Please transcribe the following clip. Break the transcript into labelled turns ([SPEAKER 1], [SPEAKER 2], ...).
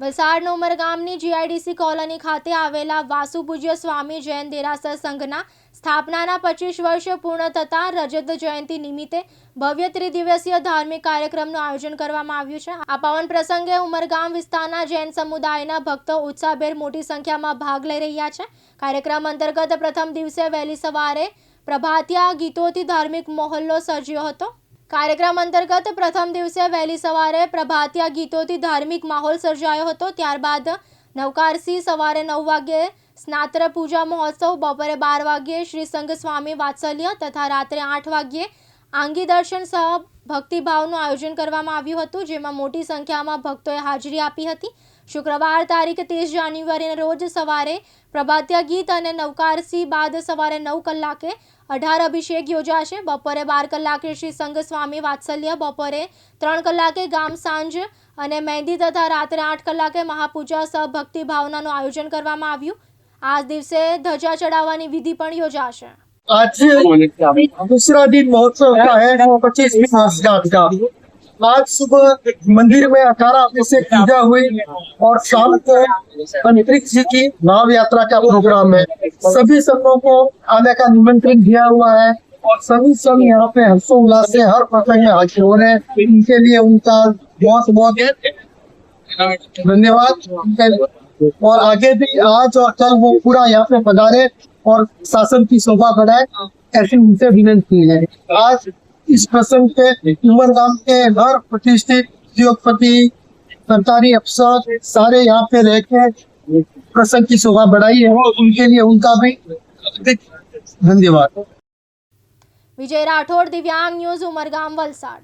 [SPEAKER 1] વલસાડનો ઉમરગામની GIDC colony ખાતે આવેલા વાસુ પૂજ્ય સ્વામી જૈન દેરાસર સંઘના સ્થાપનાના પચીસ વર્ષ પૂર્ણ થતાં રજત જયંતિ નિમિત્તે ભવ્ય ત્રિદિવસીય ધાર્મિક કાર્યક્રમનું આયોજન કરવામાં આવ્યું છે. આ પાવન પ્રસંગે ઉમરગામ વિસ્તારના જૈન સમુદાયના ભક્તો ઉત્સાહભેર મોટી સંખ્યામાં ભાગ લઈ રહ્યા છે. કાર્યક્રમ અંતર્ગત પ્રથમ દિવસે વહેલી સવારે પ્રભાતિયા ગીતોથી ધાર્મિક મહોલ્લો સર્જ્યો હતો. કાર્યક્રમ અંતર્ગત પ્રથમ દિવસે વહેલી સવારે પ્રભાતિયા ગીતોથી ધાર્મિક માહોલ સર્જાયો હતો. ત્યારબાદ નવકારસી સવારે નવ વાગ્યે સ્નાત્ર પૂજા મહોત્સવ, બપોરે બાર વાગ્યે શ્રી સંઘ સ્વામી વાત્સલ્ય તથા રાત્રે આઠ વાગ્યે આંગી દર્શન સહ ભક્તિભાવનું આયોજન કરવામાં આવ્યું હતું, જેમાં મોટી સંખ્યામાં ભક્તોએ હાજરી આપી હતી. શુક્રવાર તારીખ ત્રીસ જાન્યુઆરીના રોજ સવારે પ્રભાત્યા ગીત અને નવકારસી બાદ સવારે નવ કલાકે અઢાર અભિષેક યોજાશે. બપોરે બાર કલાકે શ્રી સંઘ સ્વામી વાત્સલ્ય, બપોરે ત્રણ કલાકે ગામ સાંજ અને મહેંદી તથા રાત્રે આઠ કલાકે મહાપૂજા સહ ભક્તિ ભાવનાનું આયોજન કરવામાં આવ્યું. આ દિવસે ધજા ચડાવવાની વિધિ પણ યોજાશે.
[SPEAKER 2] आज दूसरा दिन महोत्सव का है पच्चीसवीं वर्षगांठ का। आज सुबह मंदिर में अठारह बजे से पूजा हुई और शाम को अंतरिक्ष जी की नाव यात्रा का प्रोग्राम है। सभी संघों को आने का निमंत्रण दिया हुआ है और सभी संघ यहाँ पे हर्षोल्लास से हर प्रसंग में हाजिर हो रहे हैं। इनके लिए उनका बहुत बहुत धन्यवाद। और आगे भी आज और कल वो पूरा यहाँ पे पधारे। और शासन की शोभा बढ़ाए हाँ। ऐसी उनसे विनती है आज इस प्रसंग पे उमरगाम के हर प्रतिष्ठित उद्योगपति सरकारी अफसर सारे यहाँ पे रह के प्रसंग की शोभा बढ़ाई है और उनके लिए उनका भी धन्यवाद।
[SPEAKER 1] विजय राठौड़ दिव्यांग न्यूज़ उमरगाम वलसाड़।